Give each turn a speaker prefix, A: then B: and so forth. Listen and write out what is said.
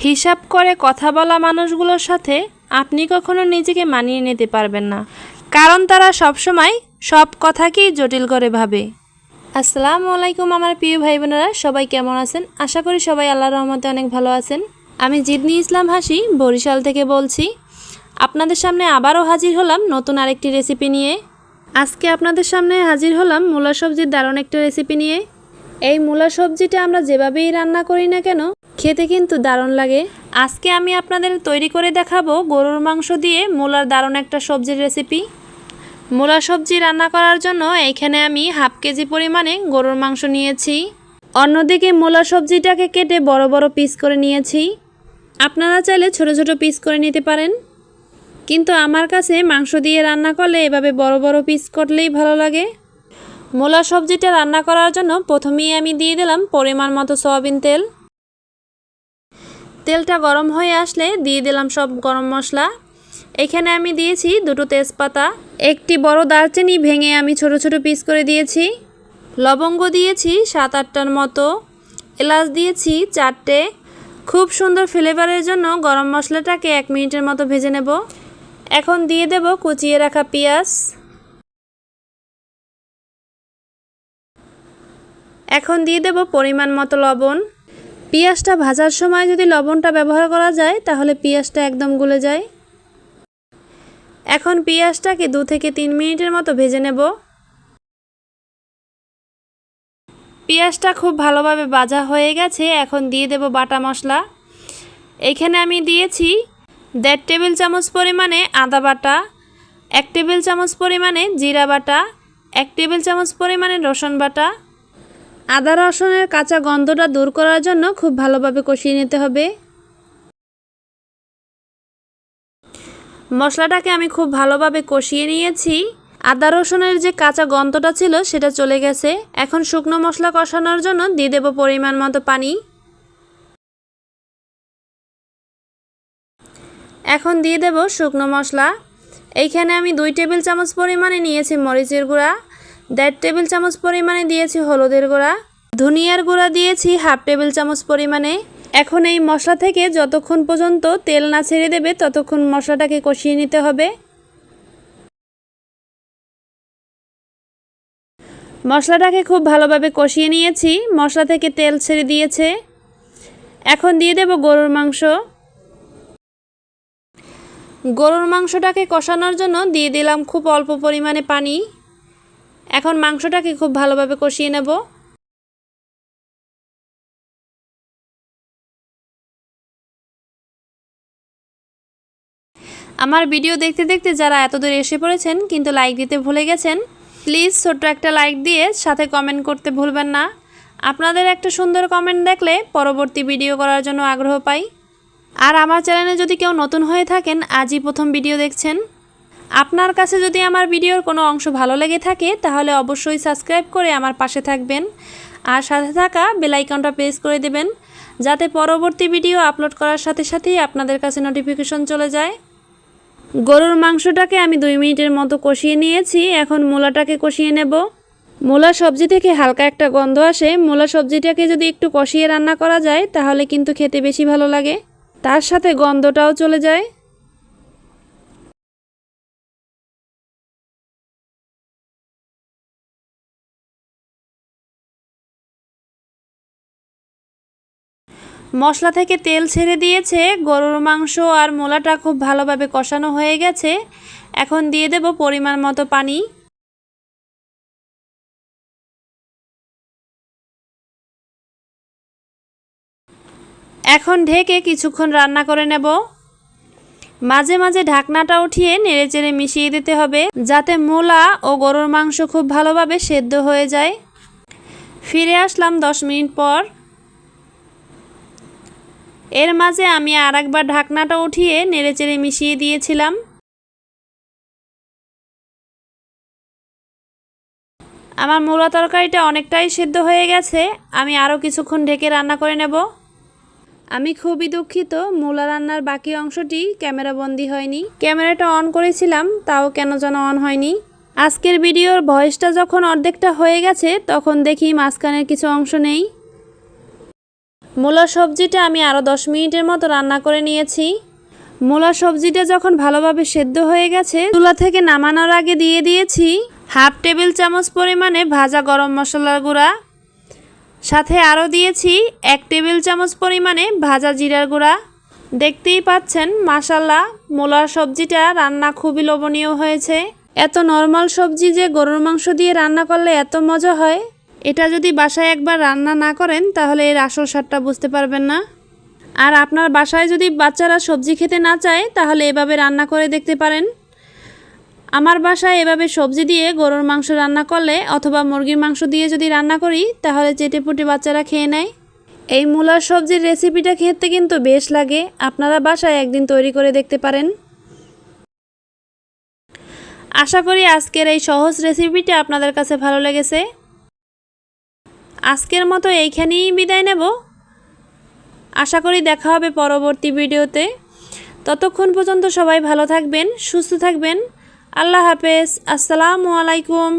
A: হিসাব করে কথা বলা মানুষগুলোর সাথে আপনি কখনো নিজেকে মানিয়ে নিতে পারবেন না। কারণ তারা সবসময় সব কথাকেই জটিল করে ভাবে। আসসালামু আলাইকুম আমার প্রিয় ভাই বোনেরা সবাই কেমন আছেন? আশা করি সবাই আল্লাহর রহমতে অনেক ভালো আছেন। আমি জিদনি ইসলাম হাসি, বরিশাল থেকে বলছি। আপনাদের সামনে আবারও হাজির হলাম নতুন আরেকটি রেসিপি নিয়ে। আজকে আপনাদের সামনে হাজির হলাম মূলা সবজির দারুণ একটা রেসিপি নিয়ে। এই মূলা সবজিটা আমরা যেভাবেই রান্না করি না কেন খেতে কিন্তু দারুণ লাগে। আজকে আমি আপনাদের তৈরি করে দেখাবো গরুর মাংস দিয়ে মূলার দারুণ একটা সবজির রেসিপি মূলা সবজি রান্না করার জন্য এইখানে আমি হাফ কেজি পরিমাণে গরুর মাংস নিয়েছি। অন্যদিকে মূলা সবজিটাকে কেটে বড় বড় পিস করে নিয়েছি। আপনারা চাইলে ছোট ছোট পিস করে নিতে পারেন। কিন্তু আমার কাছে মাংস দিয়ে রান্না করলে এভাবে বড় বড় পিস করলেই ভালো লাগে। মূলা সবজিটা রান্না করার জন্য প্রথমেই আমি দিয়ে দিলাম পরিমাণ মতো সয়াবিন তেল। তেলটা গরম হয়ে আসলে দিয়ে দিলাম সব গরম মশলা। এখানে আমি দিয়েছি দুটো তেজপাতা। একটি বড় দারচিনি ভেঙে আমি ছোট ছোট পিস করে দিয়েছি। লবঙ্গ দিয়েছি সাত আটটার মতো। এলাচ দিয়েছি চারটে। খুব সুন্দর ফ্লেভারের জন্য গরম মশলাটাকে এক মিনিটের মতো ভেজে নেব। এখন দিয়ে দেব কুচিয়ে রাখা পেঁয়াজ। এখন দিয়ে দেব পরিমাণ মতো লবণ। পেঁয়াজটা ভাজার সময় যদি লবণটা ব্যবহার করা যায়, তাহলে পেঁয়াজটা একদম গলে যায়। এখন পেঁয়াজটাকে দু থেকে তিন মিনিটের মতো ভেজে নেব। পেঁয়াজটা খুব ভালোভাবে ভাজা হয়ে গেছে, এখন দিয়ে দেব বাটা মশলা। এইখানে আমি দিয়েছি দেড় টেবিল চামচ পরিমাণে আদা বাটা, এক টেবিল চামচ পরিমাণে জিরা বাটা, এক টেবিল চামচ পরিমাণে রসুন বাটা আদা রসুনের কাঁচা গন্ধটা দূর করার জন্য খুব ভালোভাবে কষিয়ে নিতে হবে। মশলাটাকে আমি খুব ভালোভাবে কষিয়ে নিয়েছি। আদা রসুনের যে কাঁচা গন্ধটা ছিল সেটা চলে গেছে। এখন শুকনো মশলা কষানোর জন্য দিয়ে দেব পরিমাণ মতো পানি। এখন দিয়ে দেব শুকনো মশলা। এইখানে আমি দুই টেবিল চামচ পরিমাণে নিয়েছি মরিচের গুঁড়া। দেড় টেবিল চামচ পরিমাণে দিয়েছি হলুদের গুঁড়া, ধনিয়ার গুঁড়া দিয়েছি হাফ টেবিল চামচ পরিমাণে। এখন এই মশলা থেকে যতক্ষণ পর্যন্ত তেল না ছেড়ে দেবে, ততক্ষণ মশলাটাকে কষিয়ে নিতে হবে। মশলাটাকে খুব ভালোভাবে কষিয়ে নিয়েছি, মশলা থেকে তেল ছেড়ে দিয়েছে। এখন দিয়ে দেব গরুর মাংস। গরুর মাংসটাকে কষানোর জন্য দিয়ে দিলাম খুব অল্প পরিমাণে পানি। এখন মাংসটাকে খুব ভালোভাবে কষিয়ে নেব। আমার ভিডিও দেখতে দেখতে যারা এতদূর এসে পড়েছেন কিন্তু লাইক দিতে ভুলে গেছেন, প্লিজ ছোট্ট একটা লাইক দিয়ে সাথে কমেন্ট করতে ভুলবেন না। আপনাদের একটা সুন্দর কমেন্ট দেখলে পরবর্তী ভিডিও করার জন্য আগ্রহ পাই। আর আমার চ্যানেলে যদি কেউ নতুন হয়ে থাকেন, আজই প্রথম ভিডিও দেখছেন। আপনার কাছে যদি আমার ভিডিওর কোনো অংশ ভালো লেগে থাকে, তাহলে অবশ্যই সাবস্ক্রাইব করে আমার পাশে থাকবেন। আর সাথে থাকা বেলাইকনটা প্রেস করে দেবেন, যাতে পরবর্তী ভিডিও আপলোড করার সাথে সাথেই আপনাদের কাছে নোটিফিকেশন চলে যায়। গরুর মাংসটাকে আমি দুই মিনিটের মতো কষিয়ে নিয়েছি, এখন মূলাটাকে কষিয়ে নেব। মূলা সবজি থেকে হালকা একটা গন্ধ আসে, মূলা সবজিটাকে যদি একটু কষিয়ে রান্না করা যায়, তাহলে কিন্তু খেতে বেশি ভালো লাগে। তার সাথে গন্ধটাও চলে যায়। মশলা থেকে তেল ছেড়ে দিয়েছে, গরুর মাংস আর মোলাটা খুব ভালোভাবে কষানো হয়ে গেছে। এখন দিয়ে দেব পরিমাণ মতো পানি। এখন ঢেকে কিছুক্ষণ রান্না করে নেব। মাঝে মাঝে ঢাকনাটা উঠিয়ে নেড়েচেড়ে মিশিয়ে দিতে হবে, যাতে মোলা ও গরুর মাংস খুব ভালোভাবে সেদ্ধ হয়ে যায়। ফিরে আসলাম দশ মিনিট পর। এর মাঝে আমি আর একবার ঢাকনাটা উঠিয়ে নেড়েচেড়ে মিশিয়ে দিয়েছিলাম। আমার মূলা তরকারিটা অনেকটাই সিদ্ধ হয়ে গেছে। আমি আরও কিছুক্ষণ ঢেকে রান্না করে নেব। আমি খুবই দুঃখিত, মূলা রান্নার বাকি অংশটি ক্যামেরা বন্দি হয়নি। ক্যামেরাটা অন করেছিলাম, তাও কেন যেন অন হয়নি। আজকের ভিডিওর ভয়েসটা যখন অর্ধেকটা হয়ে গেছে, তখন দেখি মাঝখানের কিছু অংশ নেই। মূলা সবজিটা আমি আরও দশ মিনিটের মতো রান্না করে নিয়েছি। মূলা সবজিটা যখন ভালোভাবে সেদ্ধ হয়ে গেছে, চুলা থেকে নামানোর আগে দিয়ে দিয়েছি হাফ টেবিল চামচ পরিমাণে ভাজা গরম মশলার গুঁড়া। সাথে আরও দিয়েছি এক টেবিল চামচ পরিমাণে ভাজা জিরার গুঁড়া। দেখতেই পাচ্ছেন মাসাল্লাহ মূলার সবজিটা রান্না খুবই লোভনীয় হয়েছে। এত নর্মাল সবজি যে গরুর মাংস দিয়ে রান্না করলে এত মজা হয়। এটা যদি বাসায় একবার রান্না না করেন, তাহলে এর আসল স্বাদটা বুঝতে পারবেন না। আর আপনার বাসায় যদি বাচ্চারা সবজি খেতে না চায়, তাহলে এভাবে রান্না করে দেখতে পারেন। আমার বাসায় এভাবে সবজি দিয়ে গরুর মাংস রান্না করলে অথবা মুরগির মাংস দিয়ে যদি রান্না করি, তাহলে চেটেপুটে বাচ্চারা খেয়ে নেয়। এই মূলার সবজির রেসিপিটা খেতে কিন্তু বেশ লাগে। আপনারা বাসায় একদিন তৈরি করে দেখতে পারেন। আশা করি আজকের এই সহজ রেসিপিটা আপনাদের কাছে ভালো লেগেছে। আজকের মতো এইখানেই বিদায় নেব। আশা করি দেখা হবে পরবর্তী ভিডিওতে। ততক্ষণ পর্যন্ত সবাই ভালো থাকবেন, সুস্থ থাকবেন। আল্লাহ হাফেজ। আসসালামু আলাইকুম।